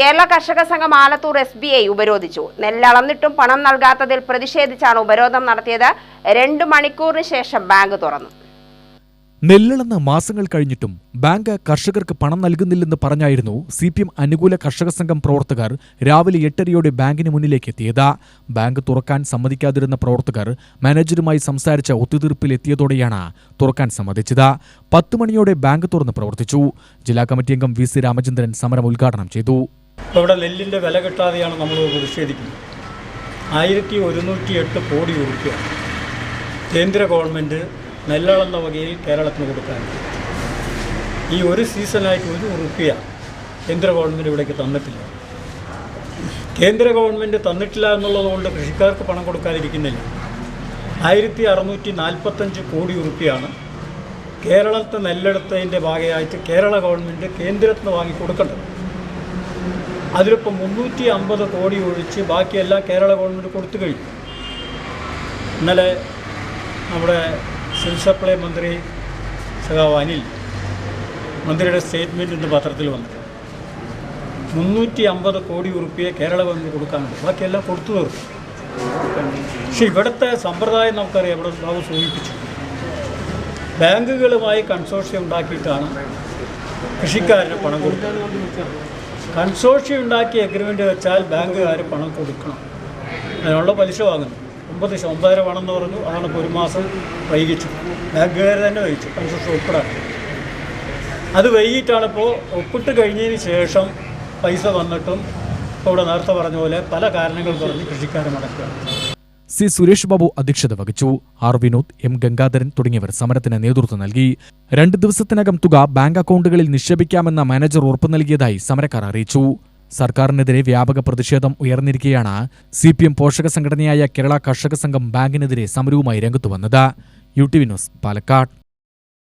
കേരള കർഷക സംഘം Alathur S B I ഉപരോധിച്ചു. നെല്ലളന്നിട്ടും പണം നൽകാത്തതിൽ പ്രതിഷേധിച്ചാണ് ഉപരോധം നടത്തിയത്. രണ്ടു മണിക്കൂറിന് ശേഷം ബാങ്ക് തുറന്നു. നെല്ലളന്ന് മാസങ്ങൾ കഴിഞ്ഞിട്ടും ബാങ്ക് കർഷകർക്ക് പണം നൽകുന്നില്ലെന്ന് പറഞ്ഞായിരുന്നു സി പി എം അനുകൂല കർഷക സംഘം പ്രവർത്തകർ രാവിലെ എട്ടരയോടെ ബാങ്കിന് മുന്നിലേക്ക് എത്തിയത് ബാങ്ക് തുറക്കാൻ സമ്മതിക്കാതിരുന്ന പ്രവർത്തകർ മാനേജറുമായി സംസാരിച്ച ഒത്തുതീർപ്പിലെത്തിയതോടെയാണ് തുറക്കാൻ സമ്മതിച്ചത്. പത്ത് മണിയോടെ ബാങ്ക് തുറന്ന് പ്രവർത്തിച്ചു. ജില്ലാ കമ്മിറ്റി അംഗം വി സി രാമചന്ദ്രൻ സമരം ഉദ്ഘാടനം ചെയ്തു. ഇവിടെ നെല്ലിന്റെ വില കിട്ടാതെയാണ് നമ്മൾ പ്രതിഷേധിക്കുന്നത്. ആയിരത്തി ഒരുന്നൂറ്റി എട്ട് കോടി രൂപ കേന്ദ്ര ഗവൺമെന്റ് നെല്ലളന്ന വകയിൽ കേരളത്തിന് കൊടുക്കാൻ. ഈ ഒരു സീസണായിട്ട് ഒരു റുപ്യ കേന്ദ്ര ഗവൺമെന്റ് ഇവിടേക്ക് തന്നിട്ടില്ല. കേന്ദ്ര ഗവൺമെന്റ് തന്നിട്ടില്ല എന്നുള്ളതുകൊണ്ട് കൃഷിക്കാർക്ക് പണം കൊടുക്കാതിരിക്കുന്നില്ല. ആയിരത്തി അറുന്നൂറ്റി നാൽപ്പത്തഞ്ച് കോടി റുപ്യാണ് കേരളത്തെ നെല്ലെടുത്തതിന്റെ ഭാഗമായിട്ട് കേരള ഗവൺമെന്റ് കേന്ദ്രത്തിന് വാങ്ങിക്കൊടുക്കേണ്ടത് വാങ്ങി കൊടുക്കേണ്ടത്. അതിലിപ്പോൾ മുന്നൂറ്റി അമ്പത് കോടി ഒഴിച്ച് ബാക്കിയെല്ലാം കേരള ഗവൺമെന്റ് കൊടുത്തു കഴിഞ്ഞു. ഇന്നലെ നമ്മുടെ സിവിൽ സപ്ലൈ മന്ത്രി സഖാവ് അനിൽ മന്ത്രിയുടെ സ്റ്റേറ്റ്മെന്റ് ഇന്ന് പത്രത്തിൽ വന്നു. മുന്നൂറ്റി അമ്പത് കോടി ഉറുപ്പിയെ കേരള ഗവൺമെന്റ് കൊടുക്കാനുണ്ട്. ബാക്കിയെല്ലാം കൊടുത്തു തീർക്കും. പക്ഷെ ഇവിടുത്തെ സമ്പ്രദായം നമുക്കറിയാം. ഇവിടെ ബാബു സൂചിപ്പിച്ചു. ബാങ്കുകളുമായി കൺസോർഷ്യം ഉണ്ടാക്കിയിട്ടാണ് കൃഷിക്കാരന് പണം കൊടുക്കുന്നത്. കൺസോർഷ്യം ഉണ്ടാക്കിയ എഗ്രിമെന്റ് വെച്ചാൽ ബാങ്കുകാർ പണം കൊടുക്കണം. അതിനുള്ള പലിശ വാങ്ങുന്നു. ഒമ്പത് ഒമ്പതര പണം എന്ന് പറഞ്ഞു. അതാണ് ഒരു മാസം വൈകിച്ചു. ബാങ്കുകാർ തന്നെ വഹിച്ചു. കൺസോർഷ്യം ഒപ്പിടാക്കി അത് വൈകിട്ടാണ് ഇപ്പോൾ ഒപ്പിട്ട് കഴിഞ്ഞതിന് ശേഷം പൈസ വന്നിട്ടും ഇപ്പോൾ ഇവിടെ നേരത്തെ പറഞ്ഞ പോലെ പല കാരണങ്ങൾ പറഞ്ഞ് കൃഷിക്കാരെ മടക്കുകയാണ് സി സുരേഷ് ബാബു അധ്യക്ഷത വഹിച്ചു. ആർ വിനോദ് എം ഗംഗാധരൻ തുടങ്ങിയവർ സമരത്തിന് നേതൃത്വം നൽകി. രണ്ട് ദിവസത്തിനകം തുക ബാങ്ക് അക്കൗണ്ടുകളിൽ നിക്ഷേപിക്കാമെന്ന മാനേജർ ഉറപ്പു നൽകിയതായി സമരക്കാർ അറിയിച്ചു. സർക്കാരിനെതിരെ വ്യാപക പ്രതിഷേധം ഉയർന്നിരിക്കെയാണ് സി പി എം പോഷക സംഘടനയായ കേരള കർഷക സംഘം ബാങ്കിനെതിരെ സമരവുമായി രംഗത്തു വന്നത്. U T V news Palakkad.